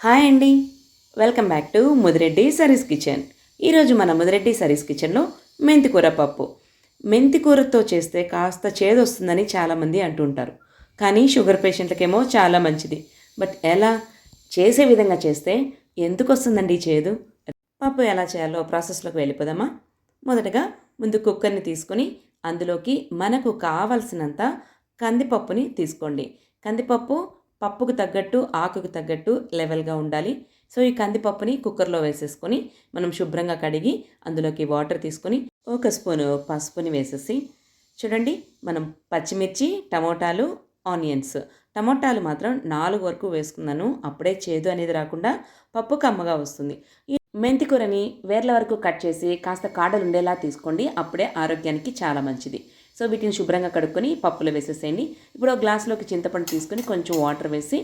Hi అండి. Welcome back to Mudireddy Sari's kitchen. ఈరోజు మన ముదిరెడ్డి సరీస్ కిచెన్లో మెంతికూర పప్పు. మెంతికూరతో చేస్తే కాస్త చేదు వస్తుందని చాలామంది అంటుంటారు. కానీ షుగర్ పేషెంట్లకేమో చాలా మంచిది. బట్ ఎలా? చేసే విధంగా చేస్తే ఎందుకు వస్తుందండి ఈ చేదు? పప్పు ఎలా చేయాలో ప్రాసెస్లోకి వెళ్ళిపోదామా? మొదటగా ముందు కుక్కర్ని తీసుకొని అందులోకి మనకు కావలసినంత కందిపప్పుని తీసుకోండి. కందిపప్పు పప్పుకు తగ్గట్టు ఆకుకు తగ్గట్టు లెవెల్గా ఉండాలి. సో ఈ కందిపప్పుని కుక్కర్లో వేసేసుకొని మనం శుభ్రంగా కడిగి అందులోకి వాటర్ తీసుకొని ఒక స్పూను పసుపుని వేసేసి చూడండి మనం పచ్చిమిర్చి టమోటాలు ఆనియన్స్. టమోటాలు మాత్రం నాలుగు వరకు వేసుకున్నాను. అప్పుడే చేదు అనేది రాకుండా పప్పు కమ్మగా వస్తుంది. ఈ మెంతికూరని వేర్ల వరకు కట్ చేసి కాస్త కాడలు ఉండేలా తీసుకోండి. అప్పుడే ఆరోగ్యానికి చాలా మంచిది. సో వీటిని శుభ్రంగా కడుక్కొని పప్పులో వేసేసేయండి. ఇప్పుడు ఒక గ్లాస్లోకి చింతపండు తీసుకొని కొంచెం వాటర్ వేసి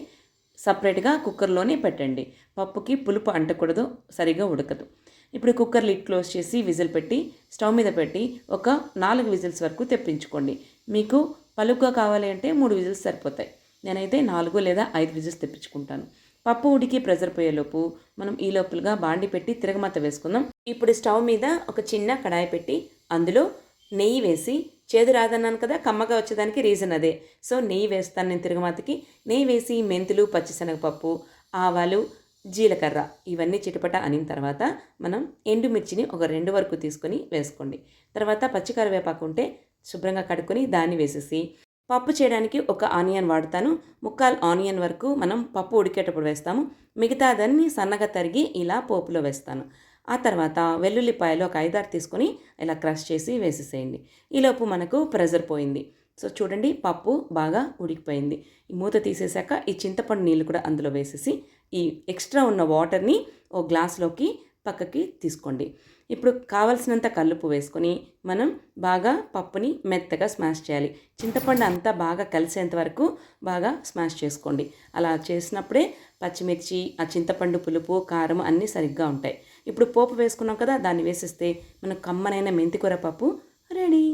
సపరేట్గా కుక్కర్లోనే పెట్టండి. పప్పుకి పులుపు అంటకూడదు సరిగా ఉడకదు. ఇప్పుడు కుక్కర్ లిడ్ క్లోజ్ చేసి విజిల్ పెట్టి స్టవ్ మీద పెట్టి ఒక నాలుగు విజిల్స్ వరకు తెప్పించుకోండి. మీకు పలుగ్గా కావాలి అంటే మూడు విజిల్స్ సరిపోతాయి. నేనైతే నాలుగు లేదా ఐదు విజిల్స్ తెప్పించుకుంటాను. పప్పు ఉడికి ప్రెజర్ పోయేలోపు మనం ఈ లోపలగా బాండి పెట్టి తిరగమాత వేసుకుందాం. ఇప్పుడు స్టవ్ మీద ఒక చిన్న కడాయి పెట్టి అందులో నెయ్యి వేసి చేదు రాదన్నాను కదా కమ్మగా వచ్చేదానికి రీజన్ అదే. సో నెయ్యి వేస్తాను నేను తిరుగుమాతకి. నెయ్యి వేసి మెంతులు పచ్చిశనగపప్పు ఆవాలు జీలకర్ర ఇవన్నీ చిటపట అనిన తర్వాత మనం ఎండుమిర్చిని ఒక రెండు వరకు తీసుకొని వేసుకోండి. తర్వాత పచ్చికరివేపాకు ఉంటే శుభ్రంగా కడుక్కొని దాన్ని వేసేసి పప్పు చేయడానికి ఒక ఆనియన్ వాడతాను. ముక్కాలు ఆనియన్ వరకు మనం పప్పు ఉడికేటప్పుడు వేస్తాము. మిగతా దాన్ని సన్నగా తరిగి ఇలా పోపులో వేస్తాను. ఆ తర్వాత వెల్లుల్లిపాయలు ఒక ఐదారు తీసుకొని ఇలా క్రష్ చేసి వేసేసేయండి. ఈలోపు మనకు ప్రెజర్ పోయింది. సో చూడండి పప్పు బాగా ఉడికిపోయింది. ఈ మూత తీసేశాక ఈ చింతపండు నీళ్ళు కూడా అందులో వేసేసి ఈ ఎక్స్ట్రా ఉన్న వాటర్ని ఓ గ్లాస్లోకి పక్కకి తీసుకోండి. ఇప్పుడు కావలసినంత కల్లుపు వేసుకొని మనం బాగా పప్పుని మెత్తగా స్మాష్ చేయాలి. చింతపండు అంతా బాగా కలిసేంత వరకు బాగా స్మాష్ చేసుకోండి. అలా చేసినప్పుడే పచ్చిమిర్చి ఆ చింతపండు పులుపు కారం అన్నీ సరిగ్గా ఉంటాయి. ఇప్పుడు పోపు వేసుకున్నాం కదా దాన్ని వేసేస్తే మనకు కమ్మనైన మెంతికూర పప్పు రెడీ.